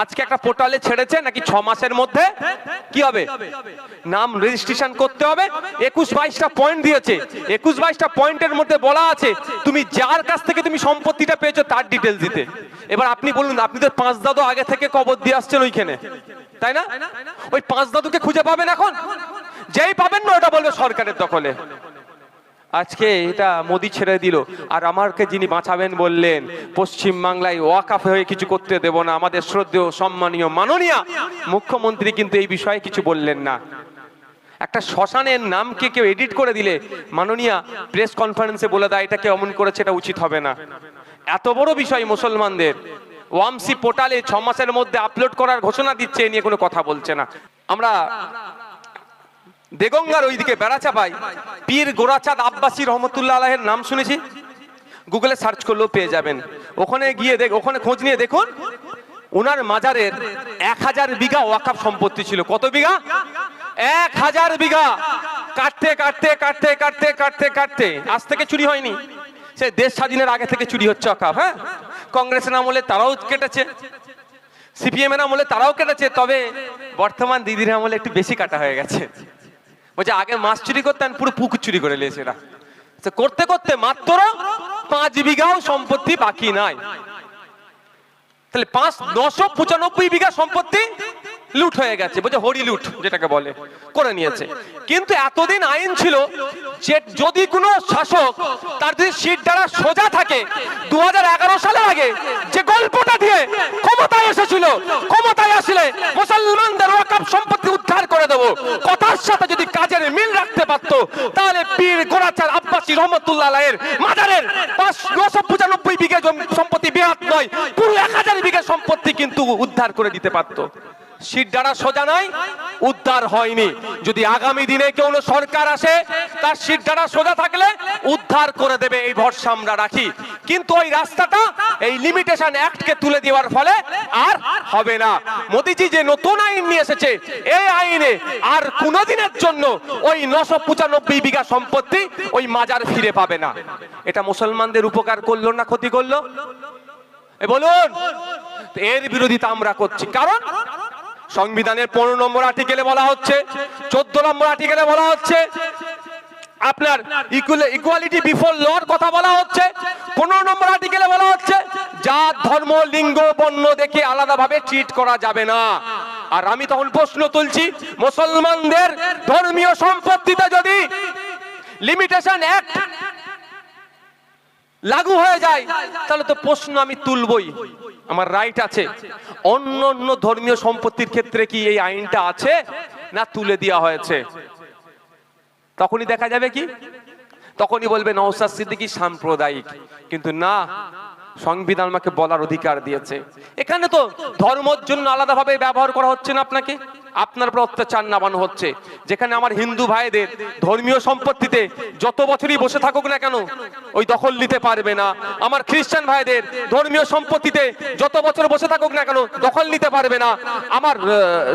আজকে একটা পোর্টালে ছেড়েছে নাকি ছ মাসের মধ্যে? কি হবে? নাম রেজিস্ট্রেশন করতে হবে। একুশ বাইশটা পয়েন্ট দিয়েছে। একুশ বাইশটা পয়েন্টের মধ্যে বলা আছে, তুমি যার কাছ থেকে তুমি সম্পত্তিটা পেয়েছ তার ডিটেলস দিতে। এবার আপনি বলুন, আপনি তো পাঁচ দাদু আগে থেকে কবর দিয়ে আসছেন ওইখানে। তাই না? ওই পাঁচ দাদুকে খুঁজে পাবেন এখন? যেই পাবেন না, ওটা বলবে সরকারের দখলে। আজকে এটা মোদি ছেড়ে দিল। আর আমাকে যিনি বাঁচাবেন বললেন, পশ্চিম বাংলায় ওয়াকাফ হয়ে কিছু করতে দেব না, আমাদের শ্রদ্ধেয়, সম্মানীয়, মাননীয় মুখ্যমন্ত্রী কিন্তু এই বিষয়ে কিছু বললেন না। একটা শ্মশানের নামকে কেউ এডিট করে দিলে, মাননীয়া প্রেস কনফারেন্সে বলে দেয়, এটা কেউ অমন করেছে, এটা উচিত হবে না। এত বড় বিষয় মুসলমানদের। ওয়ামসি পোর্টালে ছ মাসের মধ্যে আপলোড করার ঘোষণা দিচ্ছে, এ নিয়ে কোনো কথা বলছে না। আমরা দেগঙ্গার ওইদিকে বেড়াচা পাই পীর গোরাচাঁদ আব্বাসী রহমতুল্লাহ আলাহের নাম শুনেছি? গুগলে সার্চ করলেও পেয়ে যাবেন। ওখানে গিয়ে দেখ ওখানে খোঁজ নিয়ে দেখুন ওনার মাজারের এক হাজার বিঘা ওয়াকাফ সম্পত্তি ছিল। কত বিঘা? এক হাজার বিঘা। কাটতে কাটতে কাটতে কাটতে কাটতে কাটতে। আজ থেকে চুরি হয়নি। সে দেশ স্বাধীনের আগে থেকে চুরি হচ্ছে ওয়াকাফ হ্যাঁ? কংগ্রেসের আমলে তারাও কেটেছে। সিপিএম এর আমলে তারাও কেটেছে। তবে বর্তমান দিদির আমলে একটু বেশি কাটা হয়ে গেছে। বলছে আগে মাছ চুরি করতেন, পুরো পুকুর চুরি করে নিয়েছে এরা। করতে করতে মাত্র পাঁচ বিঘাও সম্পত্তি বাকি নাই। তাহলে পাঁচ, নশো পঁচানব্বই বিঘা সম্পত্তি লুট হয়ে গেছে, বলছে হরি লুট যেটাকে বলে, করে নিয়েছে। কিন্তু এতদিন আইন ছিল যে যদি কোনো শাসক তার যদি সিট দ্বারা সোজা থাকে দু হাজার এগারো সালের আগে যে গল্পটা দিয়ে ক্ষমতায় এসেছিল, ক্ষমতায় আসলে মুসলমানদের ওয়াকাপ সম্পত্তি উদ্ধার করে দেবো, কথার সাথে যদি কাজের মিল রাখতে পারতো, তাহলে পীর গোরাচার আব্বাসী রহমতুল্লাহ আলাইয়ের মাজারের পাঁচ নশো পঁচানব্বই বিঘা সম্পত্তি বেহাত নয়, পুরো এক হাজার বিঘা সম্পত্তি কিন্তু উদ্ধার করে দিতে পারতো। দ্বারা সোজা নয় উদ্ধার হয়নি। যদি আগামী দিনে কেউ সরকার আসে, তার সিট সোজা থাকলে উদ্ধার করে দেবে এই ভরসা আমরা রাখি। কিন্তু ওই রাস্তাটা, এই লিমিটেশন অ্যাক্টকে তুলে দেওয়ার ফলে আর হবে না। মোদিজি যে নতুন আইন নিয়ে এসেছে, এই আইনে আর কোনোদিনের জন্য ওই নশো পঁচানব্বই বিঘা সম্পত্তি ওই মাজার ফিরে পাবে না। এটা মুসলমানদের উপকার করল না ক্ষতি করল? বলুন, এর বিরোধিতা আমরা করছি। কারণ সংবিধানের পনেরো নম্বর আর্টিকেলে বলা হচ্ছে, চোদ্দ নম্বর আর্টিকেলে বলা হচ্ছে, আপনার ইকুয়ালিটি বিফোর লর কথা বলা হচ্ছে, পনেরো নম্বর আর্টিকেলে বলা হচ্ছে, জাত, ধর্ম, লিঙ্গ, বর্ণ দেখে আলাদাভাবে ট্রিট করা যাবে না। আর আমি তখন প্রশ্ন তুলছি, মুসলমানদের ধর্মীয় সম্পত্তিতে যদি লিমিটেশন অ্যাক্ট লাগু হয়ে যায়, তাহলে তো প্রশ্ন আমি তুলবই। আমার রাইট আছে। অন্য অন্য ধর্মীয় সম্পত্তির ক্ষেত্রে কি এই আইনটা আছে, না তুলে দেওয়া হয়েছে? তখনই দেখা যাবে কি? তখনই বলবে নওসাদ সিদ্দিকী সাম্প্রদায়িক। কিন্তু না সংবিধান আমাকে বলার অধিকার দিয়েছে। এখানে তো ধর্মর জন্য আলাদাভাবে ব্যবহার করা হচ্ছে না আপনাকে? আপনার উপর অত্যাচার নামানো হচ্ছে। যেখানে আমার হিন্দু ভাইদের ধর্মীয় সম্পত্তিতে যত বছরই বসে থাকুক না কেন, ওই দখল নিতে পারবে না। আমার খ্রিস্টান ভাইদের ধর্মীয় সম্পত্তিতে যত বছর বসে থাকুক না কেন, দখল নিতে পারবে না। আমার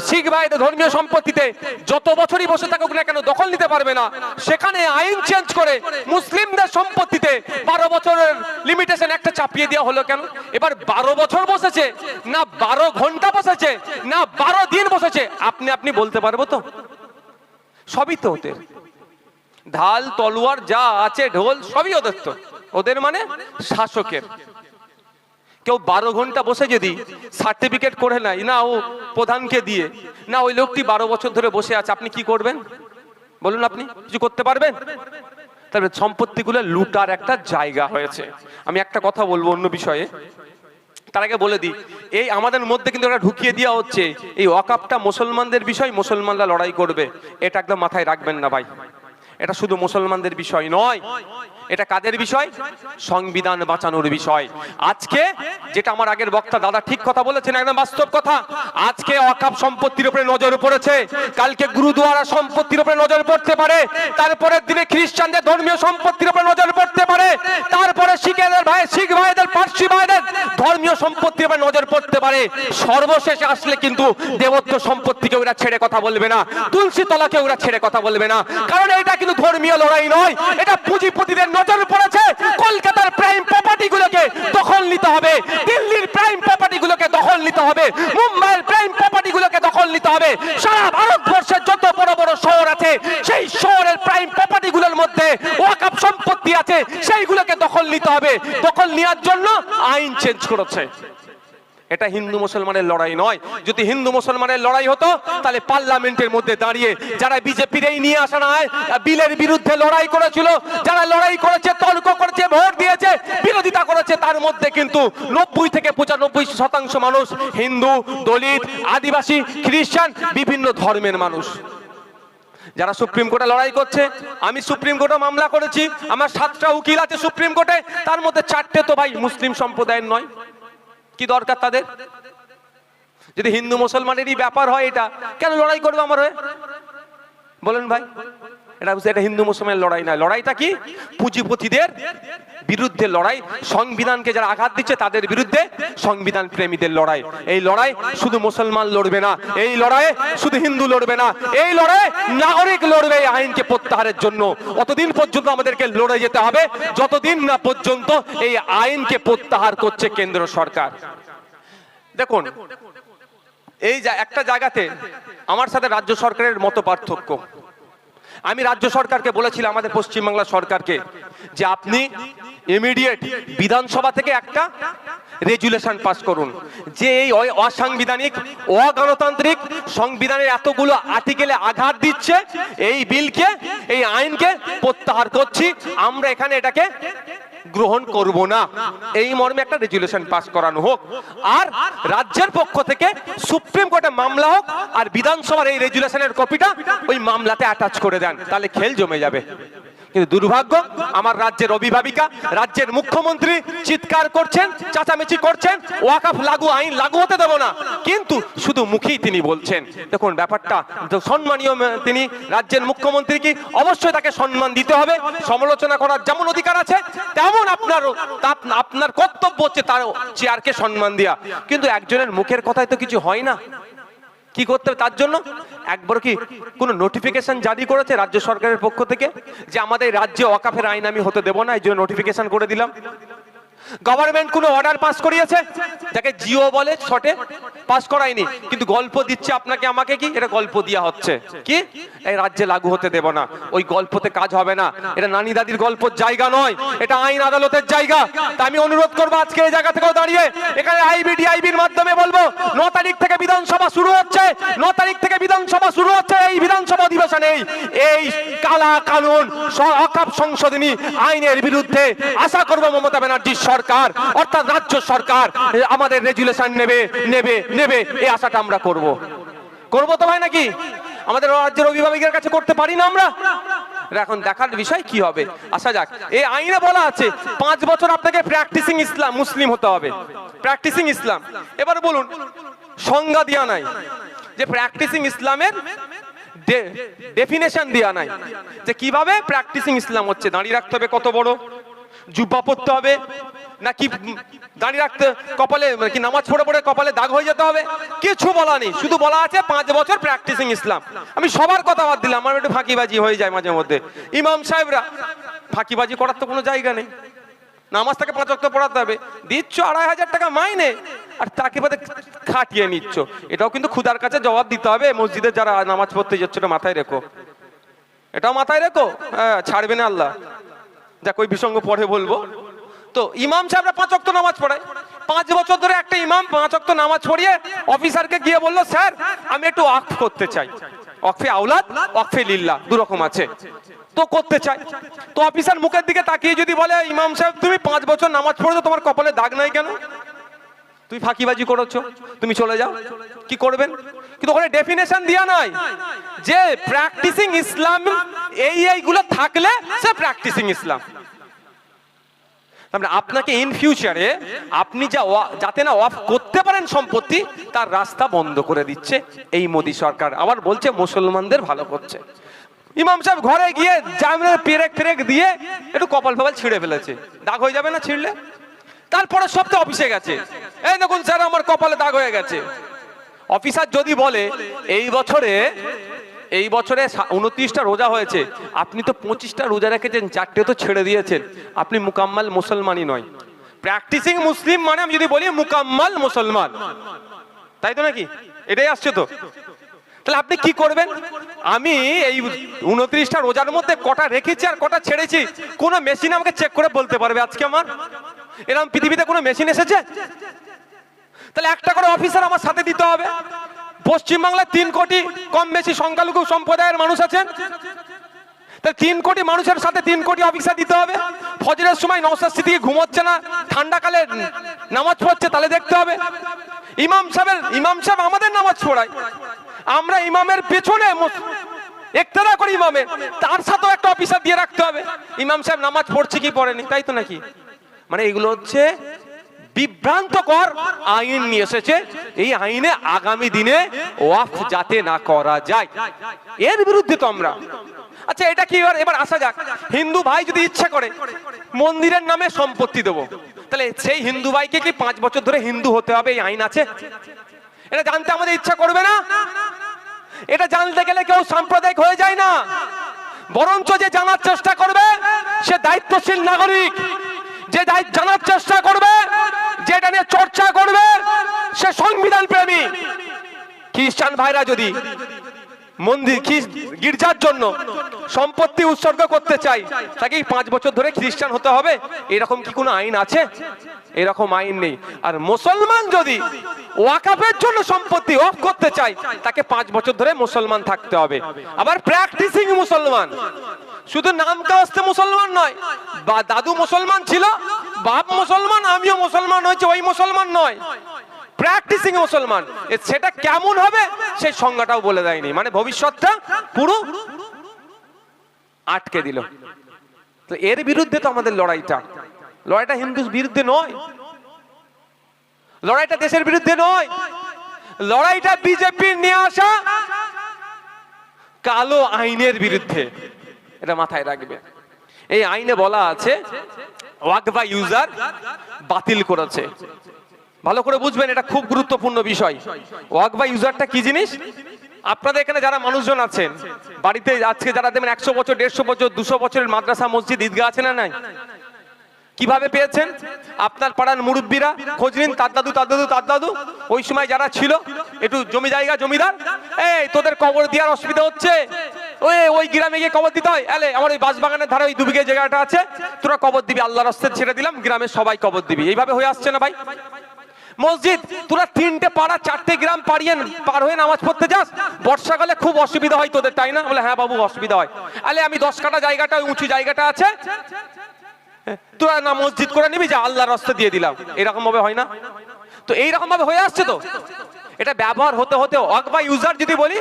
শিখ ভাইদের ধর্মীয় সম্পত্তিতে যত বছরই বসে থাকুক না কেন, দখল নিতে পারবে না। সেখানে আইন চেঞ্জ করে মুসলিমদের সম্পত্তিতে বারো বছরের লিমিটেশন একটা চাপিয়ে দেওয়া হলো কেন? এবার বারো বছর বসেছে, না বারো ঘণ্টা বসেছে, না বারো দিন বসেছে। আপনি আপনি বলতে পারব তো? সবই তো ওদের। ঢাল, তলোয়ার যা আছে, ঢোল, সবই ওদের তো। ওদের মানে শাসকের। কেউ বারো ঘণ্টা বসে যদি সার্টিফিকেট করে নেয়, না ও প্রধানকে দিয়ে, না ওই লোকটি বারো বছর ধরে বসে আছে, আপনি কি করবেন? বলুন আপনি, কিছু করতে পারবেন? তারপরে সম্পত্তিগুলো লুটার একটা জায়গা হয়েছে। আমি একটা কথা বলব অন্য বিষয়ে। তার আগে বলে দিই, এই আমাদের মধ্যে কিন্তু একটা ঢুকিয়ে দেওয়া হচ্ছে। এই ওয়াকাপটা মুসলমানদের বিষয়, মুসলমানরা লড়াই করবে। এটা একদম মাথায় রাখবেন না ভাই। এটা শুধু মুসলমানদের বিষয় নয়। এটা কাদের বিষয়? সংবিধান বাঁচানোর বিষয়। আজকে যেটা আমার আগের বক্তা দাদা ঠিক কথা বলেছেন, একদম বাস্তব কথা। আজকে অকাপ সম্পত্তির উপরে নজর পড়েছে। কালকে গুরুদুয়ারা সম্পত্তির উপরে নজর পড়তে পারে। তারপরের দিনে খ্রিস্টানদের ধর্মীয় সম্পত্তির উপরে নজর পড়তে পারে। তারপরে শিখেদের ভাই শিখ ভাইদের, পার্সি ভাইদের ধর্মীয় সম্পত্তির উপরে নজর পড়তে পারে। সর্বশেষে আসলে কিন্তু দেবত্ব সম্পত্তিকে ওরা ছেড়ে কথা বলবে না। তুলসী তলাকে ওরা ছেড়ে কথা বলবে না। কারণ এটা কিন্তু ধর্মীয় লড়াই নয়। এটা পুঁজিপতিদের নজর পড়েছে, কলকাতার প্রাইম প্রপার্টি গুলোকে দখল নিতে হবে, দিল্লির প্রাইম প্রপার্টি গুলোকে দখল নিতে হবে, মুম্বাইয়ের প্রাইম প্রপার্টি গুলোকে দখল নিতে হবে। সারা ভারতবর্ষের যত বড় বড় শহর আছে, সেই শহরের প্রাইম প্রপার্টি গুলোর মধ্যে ওয়াকাপ সম্পত্তি আছে, সেইগুলোকে দখল নিতে হবে। দখল নেওয়ার জন্য আইন চেঞ্জ করেছে। এটা হিন্দু মুসলমানের লড়াই নয়। যদি হিন্দু মুসলমানের লড়াই হতো, তাহলে পার্লামেন্টের মধ্যে দাঁড়িয়ে যারা বিজেপির এই নিয়ে আসা নয় বিলের বিরুদ্ধে লড়াই করেছিল, যারা লড়াই করেছে, তর্ক করেছে, ভোট দিয়েছে, বিরোধিতা করেছে, তার মধ্যে কিন্তু নব্বই থেকে পঁচানব্বই শতাংশ মানুষ হিন্দু, দলিত, আদিবাসী, খ্রিস্টান, বিভিন্ন ধর্মের মানুষ। যারা সুপ্রিম কোর্টে লড়াই করছে, আমি সুপ্রিম কোর্টে মামলা করেছি, আমার সাতটা উকিল আছে সুপ্রিম কোর্টে, তার মধ্যে চারটে তো ভাই মুসলিম সম্প্রদায়ের নয়। কি দরকার তাদের? যদি হিন্দু মুসলমানেরই ব্যাপার হয় এটা, কেন লড়াই করবে আমার হয়ে? বলেন ভাই, এটা বুঝতে এটা হিন্দু মুসলমানের লড়াই নয়। লড়াইটা কি? পুঁজিপতিদের বিরুদ্ধে লড়াই, সংবিধানকে যারা আঘাত দিচ্ছে তাদের বিরুদ্ধে সংবিধান প্রেমীদের লড়াই। এই লড়াই শুধু মুসলমান লড়বে না, এই লড়াই শুধু হিন্দু লড়বে না, এই লড়াই নাগরিক লড়বে এই আইনকে প্রত্যাহারের জন্য। অতদিন পর্যন্ত আমাদেরকে লড়ে যেতে হবে, যতদিন না পর্যন্ত এই আইনকে প্রত্যাহার করছে কেন্দ্র সরকার। দেখুন, এই একটা জায়গাতে আমার সাথে রাজ্য সরকারের মতো পার্থক্য। আমি রাজ্য সরকারকে বলেছিলাম, আমাদের পশ্চিমবাংলা সরকারকে, যে আপনি ইমিডিয়েট বিধানসভা থেকে একটা রেজুলেশন পাস করুন। যে এই অসাংবিধানিক, অগণতান্ত্রিক সংবিধানের এতগুলো আর্টিকেলে আঘাত দিচ্ছে, এই বিলকে, এই আইনকে প্রত্যাহার করছি, আমরা এখানে এটাকে গ্রহণ করব না। এই মর্মে একটা রেজুলেশন পাস করানো হোক। আর রাজ্যের পক্ষ থেকে সুপ্রিম কোর্টে মামলা হোক আর বিধানসভার এই রেজুলেশনের কপিটা ওই মামলাতে অ্যাটাচ করে দেন। তাহলে খেল জমে যাবে। কিন্তু দুর্ভাগ্য, আমার রাজ্যের অভিভাবিকা, রাজ্যের মুখ্যমন্ত্রী চিৎকার করছেন, চাচামেচি করছেন, ওয়াকাফ লাগু, আইন লাগু হতে দেব না। কিন্তু শুধু মুখেই তিনি বলছেন। দেখুন, ব্যাপারটা সম্মানীয় তিনি, রাজ্যের মুখ্যমন্ত্রী কি, অবশ্যই তাকে সম্মান দিতে হবে। সমালোচনা করার যেমন অধিকার আছে, তেমন আপনার আপনার কর্তব্য হচ্ছে তার চেয়ারকে সম্মান দেওয়া কিন্তু একজনের মুখের কথায় তো কিছু হয় না। কি করতে হবে তার জন্য? একবার কি কোনো নোটিফিকেশন জারি করেছে রাজ্য সরকারের পক্ষ থেকে যে আমাদের রাজ্যে অকাফের আইন আমি হতে দেবো না? এই জন্য নোটিফিকেশন করে দিলাম। গভর্নমেন্ট কোনো অর্ডার পাস করিয়েছে? যাকে জিও বলে শর্টে পাস করায়নি। কিন্তু গল্প দিচ্ছে আপনাকে, আমাকে কি? এটা গল্প দেওয়া হচ্ছে। কি? এই রাজ্যে লাগু হতে দেব না। ওই গল্পতে কাজ হবে না। এটা নানি দাদির গল্পের জায়গা নয়। এটা আইন আদালতের জায়গা। তা আমি অনুরোধ করব আজকে এই জায়গা থেকেও দাঁড়িয়ে। এখানে আইবিডি আইবির মাধ্যমে বলব, ন তারিখ থেকে বিধানসভা শুরু হচ্ছে। ন তারিখ থেকে বিধানসভা শুরু হচ্ছে। এই বিধানসভা অধিবেশনে এই কালা কানুন সংশোধনী আইনের বিরুদ্ধে আশা করব মমতা ব্যানার্জির অর্থাৎ রাজ্য সরকার আমাদের রেজুলেশন নেবে নেবে নেবে এই আশাটা আমরা করব। করব তো ভাই নাকি? আমাদের রাজ্যের অভিভাবকের কাছে করতে পারি না আমরা? এখন দেখার বিষয় কি হবে? আসা যাক। এই আইনে বলা আছে, পাঁচ বছর আপনাকে প্র্যাকটিসিং ইসলাম মুসলিম হতে হবে। প্র্যাকটিসিং ইসলাম এবার বলুন, সংজ্ঞা দেওয়া নাই যে প্র্যাকটিসিং ইসলামের ডেফিনেশন দেওয়া নাই। যে কীভাবে প্র্যাকটিসিং ইসলাম হচ্ছে? দাঁড়িয়ে রাখতে হবে কত বড়? জুব্বা পড়তে হবে? নাকি দাঁড়িয়ে রাখতে কপালে মানে কি নামাজ পড়ে পড়ে কপালে দাগ হয়ে যেতে হবে? কিছু বলা নেই, শুধু বলা আছে পাঁচ বছর প্র্যাকটিসিং ইসলাম। আমি সবার কথা বাদ দিলাম, আমার একটু ফাঁকিবাজি হয়ে যায় মাঝে মধ্যে। ইমাম সাহেবরা, ফাঁকিবাজি করার তো কোনো জায়গা নেই। নামাজটাকে পাঁচ অক্ট পড়াতে হবে। দিচ্ছ আড়াই হাজার টাকা মাইনে, আর তাকে বাদে খাটিয়ে নিচ্ছ। এটাও কিন্তু খুদার কাছে জবাব দিতে হবে, মসজিদে যারা নামাজ পড়তে যাচ্ছে, ওটা মাথায় রেখো। এটাও মাথায় রেখো? হ্যাঁ ছাড়বে না আল্লাহ। যাক, ওই বিসঙ্গ পরে বলব। তো ইমাম সাহেবরা পাঁচ অক্ত নামাজ পড়ায়। পাঁচ বছর ধরে একটা ইমাম পাঁচ অক্ত নামাজ পড়িয়ে অফিসারকে গিয়ে বলল, স্যার, আমি একটু ওয়াকফ করতে চাই। আউলাদ ওয়াকফে লিল্লাহ, দু রকম আছে। তো করতে চাই। তো অফিসার মুখের দিকে তাকিয়ে যদি বলে, ইমাম সাহেব, তুমি পাঁচ বছর নামাজ তোমার দাগ নাই কেন? তুমি ফাঁকিবাজি করেছ, তুমি চলে যাও। কি করবেন? কিন্তু ওখানে যে প্র্যাকটিসিং ইসলাম এই এইগুলো থাকলে সে প্র্যাকটিসিং ইসলাম আপনাকে ইন ফিউচারে আপনি যা যাতে না অফ করতে পারেন সম্পত্তি, তার রাস্তা বন্ধ করে দিচ্ছে এই মোদী সরকার। আবার বলছে মুসলমানদের ভালো করছে। ইমাম সাহেব ঘরে গিয়ে জামিনের পেরেক ফেরেক দিয়ে একটু কপাল ফপাল ছিঁড়ে ফেলেছে। দাগ হয়ে যাবে না ছিঁড়লে? তারপরে সপ্তাহে অফিসে গেছে। এই দেখুন স্যার, আমার কপালে দাগ হয়ে গেছে। অফিসার যদি বলে, এই বছরে এই বছরে উনত্রিশটা রোজা হয়েছে। আপনি তো পঁচিশটা রোজা রেখেছেন, চারটে তো ছেড়ে দিয়েছেন। আপনি মুকাম্মাল মুসলমানই নয়। প্র্যাকটিসিং মুসলিম মানে আমি যদি বলি মুকাম্মাল মুসলমান। তাই তো নাকি? এটাই আসছে তো। তাহলে আপনি কি করবেন? আমি এই উনত্রিশটা রোজার মধ্যে কটা রেখেছি আর কটা ছেড়েছি, কোন মেশিন আমাকে চেক করে বলতে পারবে আজকে আমার? এরকম পৃথিবীতে কোনো মেশিন এসেছে? তাহলে একটা করে অফিসার আমার সাথে দিতে হবে। পশ্চিমবাংলায় তিন কোটি কম বেশি সংখ্যালঘু সম্প্রদায়ের মানুষ আছেন। তিন কোটি মানুষের সাথে তিন কোটি অফিসার দিতে হবে। ফজরের সময় নৌসার স্থিতি ঘুমোচ্ছে না, ঠান্ডাকালে নামাজ পড়ছে তাহলে দেখতে হবে। ইমাম সাহেবের, ইমাম সাহেব আমাদের নামাজ পড়ায়। আমরা ইমামের পেছনে একতারা করি ইমামের। তার সাথেও একটা অফিসার দিয়ে রাখতে হবে। ইমাম সাহেব নামাজ পড়ছে কি পড়েনি, তাই তো নাকি? মানে এগুলো হচ্ছে বিভ্রান্তকর আইন নিয়ে এসেছে। এই আইনে আগামী দিনে ওয়াফ যাতে না করা যায়। এর বিরুদ্ধে তো আমরা। আচ্ছা এটা কি এবার এবার আসা যাক। হিন্দু ভাই যদি ইচ্ছা করে, মন্দিরের নামে সম্পত্তি দেবো। তাহলে সেই হিন্দু ভাইকে কি পাঁচ বছর ধরে হিন্দু হতে হবে? এই আইন আছে। এটা জানতে আমাদের ইচ্ছা করবে না। এটা জানতে গেলে কেউ সাম্প্রদায়িক হয়ে যায় না। বরঞ্চ যে জানার চেষ্টা করবে, সে দায়িত্বশীল নাগরিক। যে জানার চেষ্টা করবে যেটা নিয়ে চর্চা করবে সে সংবিধান প্রেমী। খ্রিস্টান ভাইরা যদি মন্দির গির্জার জন্য সম্পত্তি উৎসর্গ করতে চাই? তাকে পাঁচ বছর ধরে খ্রিস্টান হতে হবে? এরকম কি কোনো আইন আছে? এরকম আইন নেই। আর মুসলমান যদি ওয়াকাফের জন্য সম্পত্তি অফ করতে চাই তাকে পাঁচ বছর ধরে মুসলমান থাকতে হবে। আবার প্র্যাকটিসিং মুসলমান। শুধু নাম কাস্তে মুসলমান নয়, বা দাদু মুসলমান ছিল, বাপ মুসলমান, আমিও মুসলমান হয়েছে, ওই মুসলমান নয়। প্র্যাকটিসিং মুসলমান। সেটা কেমন হবে, সেই সংজ্ঞাটাও বলে দেয়নি। মানে ভবিষ্যৎটা পুরো আটকে দিল। তো এর বিরুদ্ধে তো আমাদের লড়াইটা। লড়াইটা হিন্দু বিরুদ্ধে নয়। লড়াইটা দেশের বিরুদ্ধে নয়। লড়াইটা বিজেপির নিয়ে আসা কালো আইনের বিরুদ্ধে। এটা মাথায় রাখবে। এই আইনে বলা আছে ওয়াকবা ইউজার বাতিল করেছে। ভালো করে বুঝবেন, এটা খুব গুরুত্বপূর্ণ বিষয়। ওয়াকবা ইউজারটা কি জিনিস? আপনাদের এখানে যারা মানুষজন আছেন, বাড়িতে আজকে যারা দেবেন একশো বছর, দেড়শো বছর, দুশো বছরের মাদ্রাসা, মসজিদ, ঈদগাহ আছে না নাই? কীভাবে পেয়েছেন? আপনার পাড়ার মুরব্বীরা, খোঁজ নিন, তার দাদু তার দাদু তার দাদু। ওই সময় যারা ছিল, একটু জমি জায়গা, জমিদার, এই তোদের কবর দেওয়ার অসুবিধা হচ্ছে। ওই ওই গ্রামে গিয়ে কবর দিতে হয়। এলে আমার ওই বাঁশবাগানের ধারে ওই দুবিঘে জায়গাটা আছে। তোরা কবর দিবি আল্লাহ রাস্তে ছেড়ে দিলাম, গ্রামের সবাই কবর দিবি। এইভাবে হয়ে আসছে না ভাই? মসজিদ, তোরা তিনটে পাড়া, চারটে গ্রাম পাড়িয়ে পার হয়ে নামাজ পড়তে যাস। বর্ষাকালে খুব অসুবিধা হয় তোদের, তাই না? বলে হ্যাঁ বাবু, অসুবিধা হয়। আলে, আমি দশ কাটা জায়গাটা উঁচু জায়গাটা আছে। তোরা না মসজিদ করে নিবি, যে আল্লাহর রাস্তা দিয়ে দিলাম। এরকম ভাবে হয় না? তো এইরকম ভাবে হয়ে আসছে তো? এটা ব্যবহার হতে হতে অক বা ইউজার যদি বলি,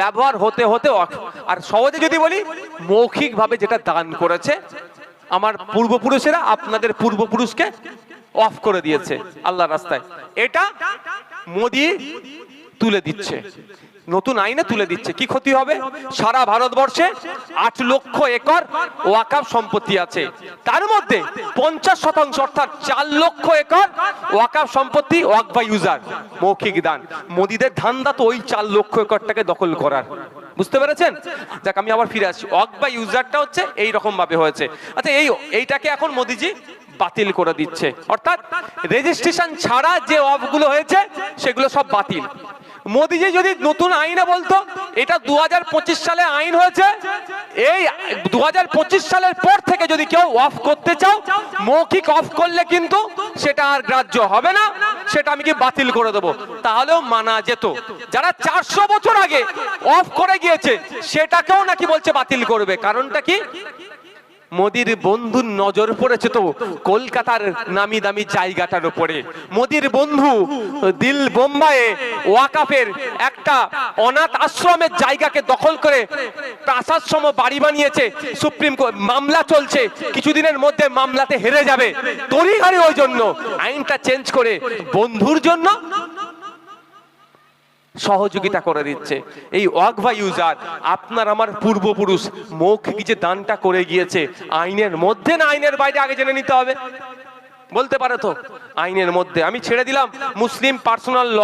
ব্যবহার হতে হতে অক। আর সহজে যদি বলি মৌখিক ভাবে যেটা দান করেছে, আমার পূর্বপুরুষেরা, আপনাদের পূর্বপুরুষকে অফ করে দিয়েছে আল্লাহ রাস্তায়। এটা মোদি তুলে দিচ্ছে। নতুন আইনে তুলে দিচ্ছে। কি ক্ষতি হবে? সারা ভারতবর্ষে আট লক্ষ একর ওয়াকাফ সম্পত্তি আছে। তার মধ্যে পঞ্চাশ শতাংশ অর্থাৎ চার লক্ষ একর ওয়াকাফ সম্পত্তি ওয়াকবা ইউজার, মৌখিক দান। মোদিদের ধান্দা তো ওই চার লক্ষ একরটাকে দখল করার। বুঝতে পেরেছেন? যাক, আমি আবার ফিরে আসছি। ওয়াকবা ইউজারটা হচ্ছে এই রকম ভাবে হয়েছে। আচ্ছা এই, এইটাকে এখন মোদিজি বাতিল করে দিচ্ছে। অর্থাৎ রেজিস্ট্রেশন ছাড়া যে অফগুলো হয়েছে, সেগুলো সব বাতিল। মোদিজি যদি নতুন আইনে বলতো, এটা দুহাজার পঁচিশ সালে আইন হয়েছে, এই দুহাজার পঁচিশ সালের পর থেকে যদি কেউ অফ করতে চাও, মৌখিক অফ করলে কিন্তু সেটা আর গ্রাহ্য হবে না, সেটা আমি কি বাতিল করে দেবো? তাহলেও মানা যেত। যারা চারশো বছর আগে অফ করে গিয়েছে, সেটাকেও নাকি বলছে বাতিল করবে। কারণটা কি? মোদির বন্ধুর নজর পড়েছে তো কলকাতার নামি দামি জায়গাটার উপরে। মোদির বন্ধু দিল বোম্বাইয়ে ওয়াকাফের একটা অনাথ আশ্রমের জায়গাকে দখল করে প্রাসাদ সম বাড়ি বানিয়েছে, সুপ্রিম কোর্ট মামলা চলছে, কিছুদিনের মধ্যে মামলাতে হেরে যাবে। তড়িঘড়ি ওই জন্য। আইনটা চেঞ্জ করে বন্ধুর জন্য সহযোগিতা করে দিচ্ছে। এই ওয়াকভা ইউজার, আপনার আমার পূর্বপুরুষ, মৌখিক যে দানটা করে গিয়েছে, আইনের মধ্যে না আইনের বাইরে আগে জেনে নিতে হবে? বলতে পারে তো? আইনের মধ্যে। আমি ছেড়ে দিলাম, মুসলিম পার্সোনাল ল।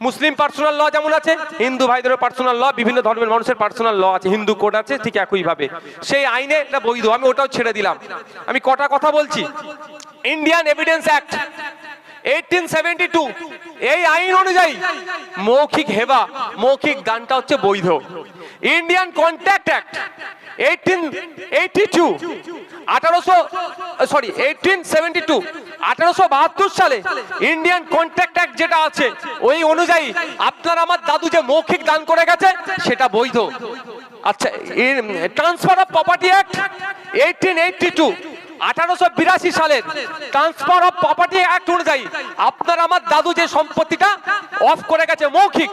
মুসলিম পার্সোনাল ল যেমন আছে, হিন্দু ভাইদেরও পার্সোনাল ল, বিভিন্ন ধর্মের মানুষের পার্সোনাল ল আছে, হিন্দু কোড আছে, ঠিক একইভাবে। সেই আইনে এটা বৈধ, আমি ওটাও ছেড়ে দিলাম। আমি কটা কথা বলছি? Indian Evidence Act. Eighteen seventy two এই আইন অনুযায়ী মৌখিক হেবা, মৌখিক দানটা হচ্ছে বৈধ। Indian Contact Act eighteen eighty two আঠারোশো সরি এইটিন সেভেন্টি টু আঠারোশো বাহাত্তর সালে ইন্ডিয়ান কন্ট্রাক্ট অ্যাক্ট যেটা আছে, ওই অনুযায়ী আপনার আমার দাদু যে মৌখিক দান করে গেছে, সেটা বৈধ। আচ্ছা Transfer of Property Act eighteen eighty two আঠারোশো বিরাশি সালের ট্রান্সফার অফ প্রপার্টি অ্যাক্ট অনুযায়ী আপনার আমার দাদু যে সম্পত্তিটা অফ করে গেছে মৌখিক,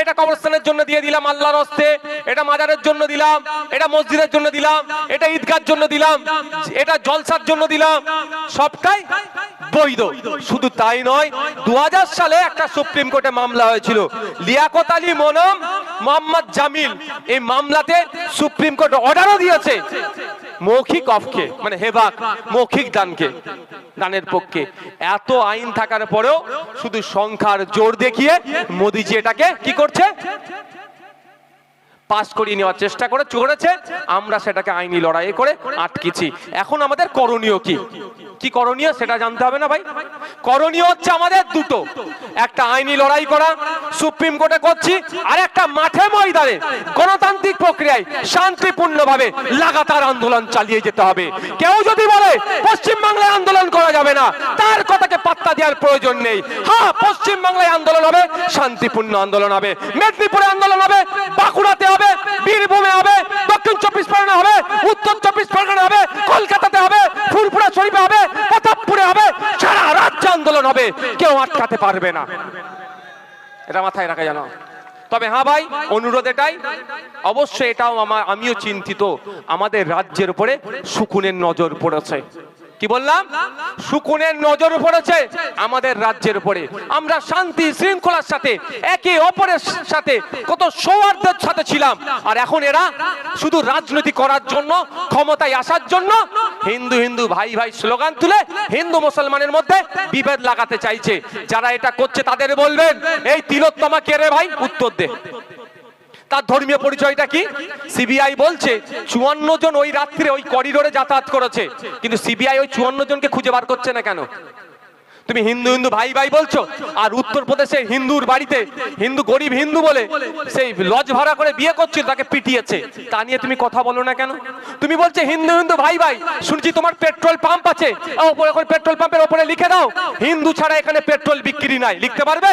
এটা কবরস্থানের জন্য দিয়ে দিলাম, আল্লাহর হস্তে, এটা মাজারের জন্য দিলাম, এটা মসজিদের জন্য দিলাম, এটা ঈদগার জন্য দিলাম, এটা জলসার জন্য দিলাম, সবটাই বৈধ। শুধু তাই নয় দু সালে একটা সুপ্রিম কোর্টে মামলা হয়েছিল, লিয়াকত আলী মনম, মোহাম্মদ জামিল, এই মামলাতে সুপ্রিম কোর্ট অর্ডারও দিয়েছে। মৌখিক অফকে মানে হেবাক, মৌখিক দানকে, দানের পক্ষে। এত আইন থাকার পরেও শুধু সংখ্যার জোর দেখিয়ে মোদিজি এটাকে কি করছে? পাস করিয়ে নেওয়ার চেষ্টা করে চলেছে আমরা সেটাকে আইনি লড়াই করে আটকেছি। এখন আমাদের করণীয় কি? কি করণীয় সেটা জানতে হবে না ভাই? করণীয় হচ্ছে আমাদের দুটো। একটা আইনি লড়াই করা, সুপ্রিম কোর্টে করছি, আর একটা মাঠে ময়দানে গণতান্ত্রিক প্রক্রিয়ায় শান্তিপূর্ণভাবে লাগাতার আন্দোলন চালিয়ে যেতে হবে। কেউ যদি বলে পশ্চিম বাংলায় আন্দোলন করা যাবে না তার কথাকে পাত্তা দেওয়ার প্রয়োজন নেই। হ্যাঁ পশ্চিম বাংলায় আন্দোলন হবে, শান্তিপূর্ণ আন্দোলন হবে। মেদিনীপুরে আন্দোলন হবে বাঁকুড়াতে হবে, বীরভূমে হবে, দক্ষিণ চব্বিশ পরগনা হবে, উত্তর চব্বিশ পরগনা হবে, কলকাতাতে হবে ফুরফুরা শরীফে হবে, প্রতাপপুরে হবে, সারা রাজ্য আন্দোলন হবে। কেউ আটকাতে পারবে না। এটা মাথায় রাখা জানো তবে হ্যাঁ ভাই, অনুরোধ এটাই। অবশ্যই এটাও আমার আমিও চিন্তিত। আমাদের রাজ্যের উপরে শুকুনের নজর পড়েছে। কি বললাম? শুকুনের নজর পড়েছে আমাদের রাজ্যের উপরে। আমরা শান্তি শৃঙ্খলার সাথে, একে অপরের সাথে কত সৌহার্দের সাথে ছিলাম। আর এখন এরা শুধু রাজনীতি করার জন্য, ক্ষমতায় আসার জন্য হিন্দু হিন্দু ভাই ভাই স্লোগান তুলে হিন্দু মুসলমানের মধ্যে বিভেদ লাগাতে চাইছে। যারা এটা করছে তাদের বলবেন, এই তিলোত্তমা কে রে ভাই? উত্তর দে। তার ধর্মীয় পরিচয়টা কি? সিবিআই বলছে চুয়ান্ন জন ওই রাত্রে ওই করিডোরে যাতায়াত করেছে। কিন্তু সিবিআই ওই চুয়ান্ন জনকে খুঁজে বার করছে না কেন? তুমি হিন্দু হিন্দু ভাই ভাই বলছো? আর উত্তরপ্রদেশে হিন্দুর বাড়িতে হিন্দু গরিব হিন্দু বলে সেই লজ ভাড়া করে বিয়ে করছিল তাকে পিটিয়েছে। তা নিয়ে তুমি কথা বলো না কেন? তুমি বলছে হিন্দু হিন্দু ভাই ভাই, শুনছি তোমার পেট্রোল পাম্প আছে। ওপরে ওখানে পেট্রোল পাম্পের ওপরে লিখে দাও, হিন্দু ছাড়া এখানে পেট্রোল বিক্রি নাই। লিখতে পারবে?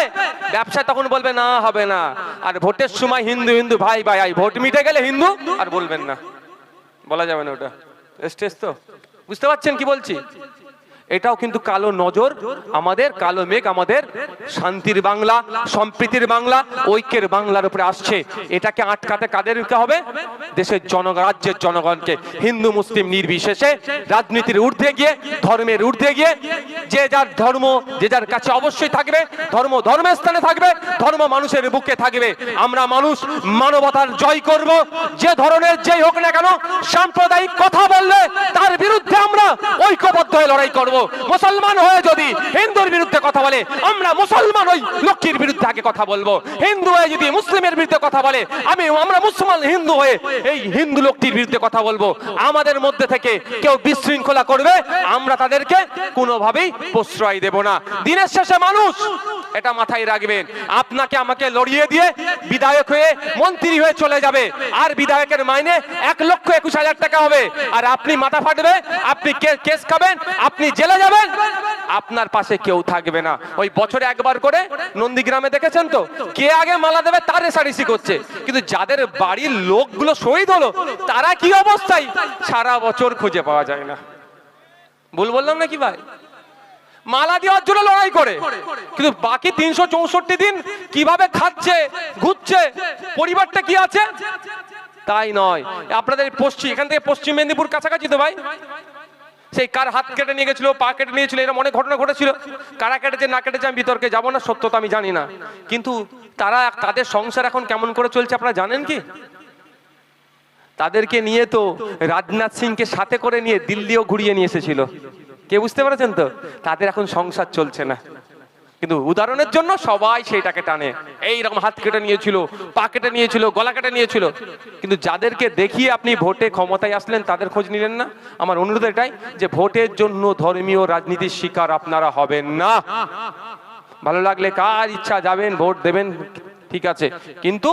ব্যবসায় তখন বলবে, না, হবে না। আর ভোটের সময় হিন্দু হিন্দু ভাই ভাই, আই, ভোট মিটে গেলে হিন্দু আর বলবেন না। বলা যাবে না ওটা। স্টেজ তো? বুঝতে পারছেন কি বলছি? এটাও কিন্তু কালো নজর, আমাদের কালো মেঘ, আমাদের শান্তির বাংলা, সম্প্রীতির বাংলা, ঐক্যের বাংলার উপরে আসছে। এটাকে আটকাতে কাদের কাদেরকে হবে? দেশের জন রাজ্যের জনগণকে। হিন্দু, মুসলিম নির্বিশেষে রাজনীতির ঊর্ধ্বে গিয়ে, ধর্মের ঊর্ধ্বে গিয়ে, যে যার ধর্ম, যে যার কাছে অবশ্যই থাকবে, ধর্ম ধর্মের স্থানে থাকবে, ধর্ম মানুষের বুকে থাকবে। আমরা মানুষ মানবতার জয় করব। যে ধরনের যেই হোক না কেন, সাম্প্রদায়িক কথা বললে তার বিরুদ্ধে আমরা ঐক্যবদ্ধ হয়ে লড়াই করব। মুসলমান হয়ে যদি হিন্দুর বিরুদ্ধে কথা বলে, আমরা মুসলমান ওই লক্ষ্মীর বিরুদ্ধে আগে কথা বলব। হিন্দু হয়ে যদি মুসলিমের বিরুদ্ধে কথা বলে, আমি, আমরা মুসলমান হিন্দু হয়ে এই হিন্দু লোকটির বিরুদ্ধে কথা বলব। আমাদের মধ্যে থেকে কেউ বিশৃঙ্খলা করবে, আমরা তাদেরকে কোনোভাবেই প্রশ্রয় দেব না। দিনের শেষে মানুষ এটা মাথায় রাখবেন, আপনাকে আমাকে লড়িয়ে দিয়ে বিধায়ক হয়ে, মন্ত্রী হয়ে চলে যাবে। আর বিধায়কের মাইনে এক লক্ষ একুশ হাজার টাকা হবে। আর আপনি মাথা ফাটবে, আপনি কেস খাবেন, আপনি জেলে যাবেন। আপনার পাশে কেউ থাকবে না। ওই বছরে একবার করে নন্দীগ্রামে দেখেছেন তো? কে আগে মালা দেবে, তার রেসারেসি করছে। কিন্তু যাদের বাড়ির লোকগুলো শহীদ হলো, তারা কি অবস্থায় সারা বছর খুঁজে পাওয়া যায় না। ভুল বললাম নাকি ভাই? মালা দেওয়ার জন্য লড়াই করে। কিন্তু বাকি তিনশো চৌষট্টি দিন কীভাবে খাচ্ছে, ঘুরছে, পরিবারটা কি আছে? তাই নয়। আপনাদের পশ্চিম এখান থেকে পশ্চিম মেদিনীপুর কাছাকাছি তো ভাই? সেই কার হাত কেটে নিয়ে গেছিল, পা কেটে নিয়েছিল এরকম অনেক ঘটনা ঘটেছিল। কারা কেটেছে, না কেটেছে, আমি বিতর্কে যাব না সত্যতা আমি জানি না। কিন্তু তারা, তাদের সংসার এখন কেমন করে চলছে আপনারা জানেন কি? তাদেরকে নিয়ে তো রাজনাথ সিংকে সাথে করে নিয়ে দিল্লিও ঘুরিয়ে নিয়ে এসেছিল। কে বুঝতে পেরেছেন তো? তাদের এখন সংসার চলছে না। কিন্তু উদাহরণের জন্য সবাই সেইটাকে টানে। এই রকম হাত কেটে নিয়েছিল, পা কেটে নিয়েছিল, গলা কেটে নিয়েছিল। কিন্তু যাদেরকে দেখিয়ে আপনি ভোটে ক্ষমতায় আসলেন, তাদের খোঁজ নিলেন না? আমার অনুরোধ এটাই যে ভোটের জন্য ধর্মীয় রাজনীতির শিকার আপনারা হবেন না। ভালো লাগলে কার ইচ্ছা যাবেন, ভোট দেবেন, ঠিক আছে। কিন্তু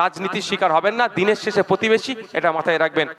রাজনীতির শিকার হবেন না, দিনের শেষে প্রতিবেশী, এটা মাথায় রাখবেন।